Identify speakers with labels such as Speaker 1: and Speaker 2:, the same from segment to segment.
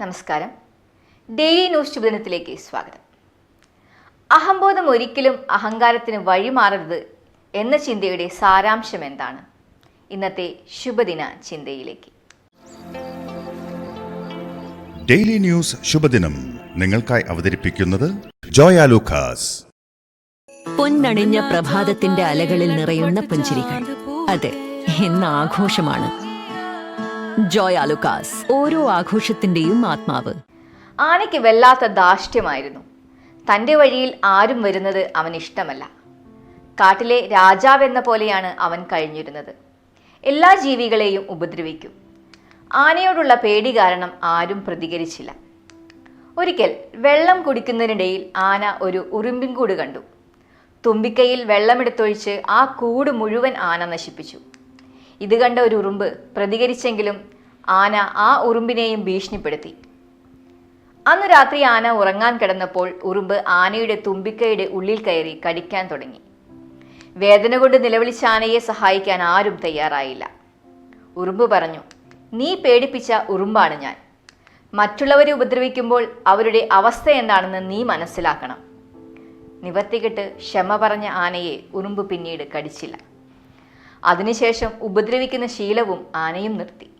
Speaker 1: നമസ്കാരം. Daily news ശുഭദിനത്തിലേക്ക് സ്വാഗതം. അഹംബോധം ഒരിക്കലും അഹങ്കാരത്തിന് വഴിമാറരുത് എന്ന ചിന്തയുടെ സാരാംശം എന്താണ്? ഇന്നത്തെ ശുഭദിന ചിന്തയിലേക്ക്.
Speaker 2: ഡെയിലി ന്യൂസ് ശുഭദിനം നിങ്ങൾക്കായി അവതരിപ്പിക്കുന്നത് ജോയ ലൂക്കാസ്.
Speaker 3: പൊന്നണിഞ്ഞ പ്രഭാതത്തിന്റെ അലകളിൽ നിറയുന്ന പുഞ്ചിരികൾ. അതെ ഇന്ന് ആഘോഷമാണ് ജോയ് ആലുക്കാസ് ഓരോ ആഘോഷത്തിന്റെയും ആത്മാവ്.
Speaker 1: ആനയ്ക്ക് വല്ലാത്ത ദാഷ്ട്യമായിരുന്നു തന്റെ വഴിയിൽ ആരും വരുന്നത് അവൻ ഇഷ്ടമല്ല. കാട്ടിലെ രാജാവെന്ന പോലെയാണ് അവൻ കഴിഞ്ഞിരുന്നത്. എല്ലാ ജീവികളെയും ഉപദ്രവിക്കും. ആനയോടുള്ള പേടി കാരണം ആരും പ്രതികരിച്ചില്ല. ഒരിക്കൽ വെള്ളം കുടിക്കുന്നതിനിടയിൽ ആന ഒരു ഉറുമ്പിൻകൂട് കണ്ടു. തുമ്പിക്കൈയിൽ വെള്ളമെടുത്തൊഴിച്ച് ആ കൂട് മുഴുവൻ ആന നശിപ്പിച്ചു. ഇത് കണ്ട ഒരു ഉറുമ്പ് പ്രതികരിച്ചെങ്കിലും ആന ആ ഉറുമ്പിനെയും ഭീഷണിപ്പെടുത്തി. അന്ന് രാത്രി ആന ഉറങ്ങാൻ കിടന്നപ്പോൾ ഉറുമ്പ് ആനയുടെ തുമ്പിക്കൈയുടെ ഉള്ളിൽ കയറി കടിക്കാൻ തുടങ്ങി. വേദന കൊണ്ട് നിലവിളിച്ച ആനയെ സഹായിക്കാൻ ആരും തയ്യാറായില്ല. ഉറുമ്പ് പറഞ്ഞു നീ പേടിപ്പിച്ച ഉറുമ്പാണ് ഞാൻ. മറ്റുള്ളവരെ ഉപദ്രവിക്കുമ്പോൾ അവരുടെ അവസ്ഥ എന്താണെന്ന് നീ മനസ്സിലാക്കണം. നിവർത്തികെട്ട് ക്ഷമ പറഞ്ഞ ആനയെ ഉറുമ്പ് പിന്നീട് കടിച്ചില്ല. അതിനുശേഷം ഉപദ്രവിക്കുന്ന ശീലവും ആനയും നിർത്തി.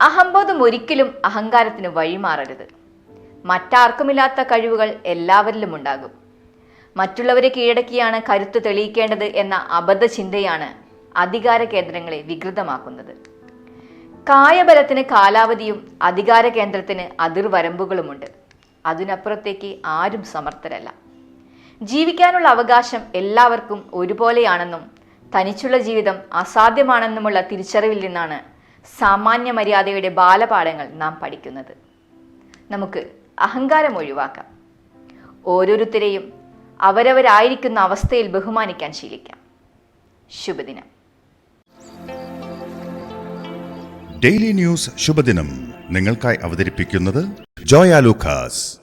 Speaker 1: അഹംബോധം ഒരിക്കലും അഹങ്കാരത്തിന് വഴിമാറരുത്. മറ്റാർക്കുമില്ലാത്ത കഴിവുകൾ എല്ലാവരിലും ഉണ്ടാകും. മറ്റുള്ളവരെ കീഴടക്കിയാണ് കരുത്ത് തെളിയിക്കേണ്ടത് എന്ന അബദ്ധ ചിന്തയാണ് അധികാര കേന്ദ്രങ്ങളെ വികൃതമാക്കുന്നത്. കായബലത്തിന് കാലാവധിയും അധികാര കേന്ദ്രത്തിന് അതിർവരമ്പുകളുമുണ്ട്. അതിനപ്പുറത്തേക്ക് ആരും സമർത്ഥരല്ല. ജീവിക്കാനുള്ള അവകാശം എല്ലാവർക്കും ഒരുപോലെയാണെന്നും തനിച്ചുള്ള ജീവിതം അസാധ്യമാണെന്നുമുള്ള തിരിച്ചറിവിൽ നിന്നാണ് സാമാന്യ മര്യാദയുടെ ബാലപാഠങ്ങൾ നാം പഠിക്കുന്നത്. നമുക്ക് അഹങ്കാരം ഒഴിവാക്കാം. ഓരോരുത്തരെയും അവരവരായിരിക്കുന്ന അവസ്ഥയിൽ ബഹുമാനിക്കാൻ ശീലിക്കാം. ശുഭദിനം.
Speaker 2: ഡെയിലി ന്യൂസ് ശുഭദിനം. നിങ്ങൾക്കായി അവതരിപ്പിക്കുന്നത് ജോയ ലൂക്കാസ്.